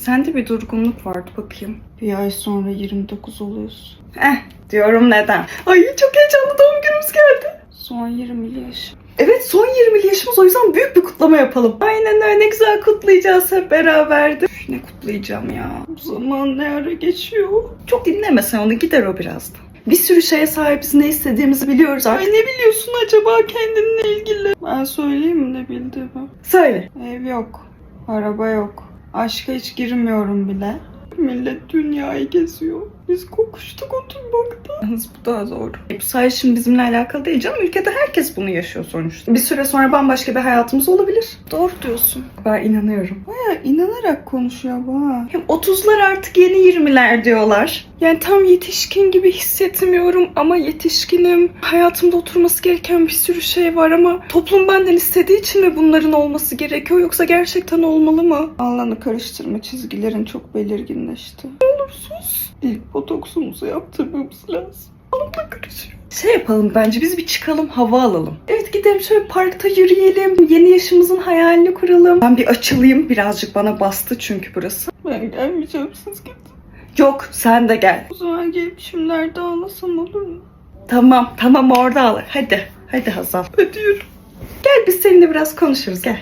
Sende bir durgunluk vardı bakayım. Bir ay sonra 29 oluyorsun. Eh diyorum neden. Ay çok heyecanlı doğum günümüz geldi. Son 20 yaş. Evet son 20 yaşımız o yüzden büyük bir kutlama yapalım. Aynen öyle ne güzel kutlayacağız hep beraber de. Üf, Ne kutlayacağım ya. Zaman ne ara geçiyor. Çok dinleme sen onu gider o birazdan. Bir sürü şeye sahibiz ne istediğimizi biliyoruz artık. Ay ne biliyorsun acaba kendinle ilgili? Ben söyleyeyim mi ne bildiğimi? Söyle. Ev yok. Araba yok. Aşka hiç girmiyorum bile. Millet dünyayı geziyor. Biz kokuştuk oturmakta. Yalnız bu daha zor. E, bu sadece şimdi bizimle alakalı değil canım. Ülkede herkes bunu yaşıyor sonuçta. Bir süre sonra bambaşka bir hayatımız olabilir. Doğru diyorsun. Ben inanıyorum. Baya inanarak konuşuyor bu ha. Hem 30'lar artık yeni 20'ler diyorlar. Yani tam yetişkin gibi hissetmiyorum ama yetişkinim. Hayatımda oturması gereken bir sürü şey var ama toplum benden istediği için mi bunların olması gerekiyor yoksa gerçekten olmalı mı? Alanı karıştırma çizgilerin çok belirginleşti. Ne olursunuz. İlk botoksumuzu yaptırmamız lazım. Alımla karışıyor. Şey yapalım bence biz bir çıkalım hava alalım. Evet gidelim şöyle parkta yürüyelim. Yeni yaşımızın hayalini kuralım. Ben bir açılayım birazcık bana bastı çünkü burası. Ben gelmeyeceğim siz gidin. Yok sen de gel. O zaman gelip şimdilerde ağlasam olur mu? Tamam tamam orada ağlar. Hadi hadi Hazal. Yürü. Gel biz seninle biraz konuşuruz gel.